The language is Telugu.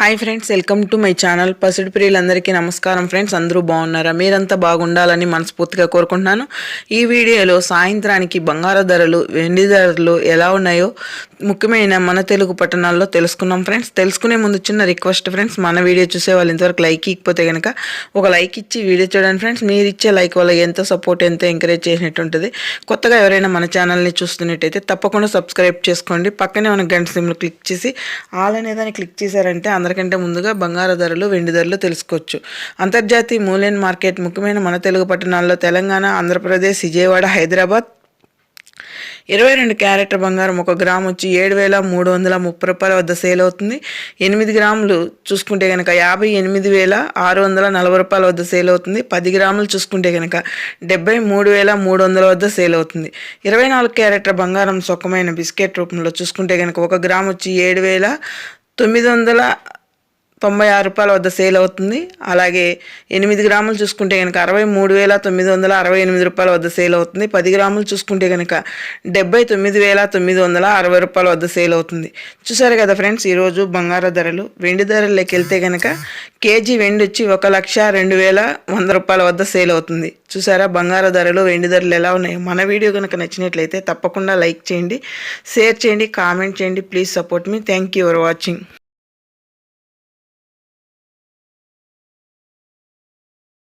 Hi friends welcome to my channel పసిడి ప్రియులందరికీ నమస్కారం ఫ్రెండ్స్ అందరూ బాగున్నారా? మీరంతా బాగుండాలని మనస్ఫూర్తిగా కోరుకుంటున్నాను. ఈ వీడియోలో సాయంత్రానికి బంగారు ధరలు వెండి ధరలు ఎలా ఉన్నాయో ముఖ్యమైన మన తెలుగు పట్టణాల్లో తెలుసుకున్నాం ఫ్రెండ్స్ తెలుసుకునే ముందు చిన్న రిక్వెస్ట్ ఫ్రెండ్స్ మన వీడియో చూసే వాళ్ళు ఇంతవరకు లైక్ ఇకపోతే కనుక ఒక లైక్ ఇచ్చి వీడియో చూడండి ఫ్రెండ్స్ మీరు ఇచ్చే లైక్ వల్ల ఎంతో సపోర్ట్ ఎంతో ఎంకరేజ్ చేసినట్టు ఉంటుంది. కొత్తగా ఎవరైనా మన ఛానల్ని చూస్తున్నట్టయితే తప్పకుండా సబ్స్క్రైబ్ చేసుకోండి. పక్కనే ఉన్న గంట సిమ్లు క్లిక్ చేసి ఆల్ అనేదాన్ని క్లిక్ చేశారంటే అందరికంటే ముందుగా బంగారు ధరలు వెండి ధరలు తెలుసుకోవచ్చు. అంతర్జాతీయ మూల్యం మార్కెట్ ముఖ్యమైన మన తెలుగు పట్టణాల్లో తెలంగాణ ఆంధ్రప్రదేశ్ విజయవాడ హైదరాబాద్. ఇరవై రెండు క్యారెట్ బంగారం ఒక గ్రామ్ వచ్చి ఏడు వేల మూడు వందల ముప్పై రూపాయల వద్ద సేల్ అవుతుంది. ఎనిమిది గ్రాములు చూసుకుంటే కనుక యాభై ఎనిమిది వేల ఆరు వందల నలభై రూపాయల వద్ద సేల్ అవుతుంది. పది గ్రాములు చూసుకుంటే కనుక డెబ్బై మూడు వేల మూడు వందల వద్ద సేల్ అవుతుంది. ఇరవై నాలుగు క్యారెట్ల బంగారం సుఖమైన బిస్కెట్ రూపంలో చూసుకుంటే కనుక ఒక గ్రామ్ వచ్చి ఏడు వేల తొమ్మిది వందల తొంభై ఆరు రూపాయల వద్ద సేల్ అవుతుంది. అలాగే ఎనిమిది గ్రాములు చూసుకుంటే కనుక అరవై మూడు వేల తొమ్మిది వందల అరవై ఎనిమిది రూపాయల వద్ద సేల్ అవుతుంది. పది గ్రాములు చూసుకుంటే కనుక డెబ్బై తొమ్మిది వేల తొమ్మిది వందల అరవై రూపాయల వద్ద సేల్ అవుతుంది. చూసారు కదా ఫ్రెండ్స్ ఈరోజు బంగారు ధరలు. వెండి ధరల్లోకి వెళ్తే కనుక కేజీ వెండి వచ్చి ఒక లక్ష రెండు వేల వంద రూపాయల వద్ద సేల్ అవుతుంది. చూసారా బంగారు ధరలు వెండి ధరలు ఎలా ఉన్నాయి? మన వీడియో కనుక నచ్చినట్లయితే తప్పకుండా లైక్ చేయండి షేర్ చేయండి కామెంట్ చేయండి. Please support me. Thank you for watching.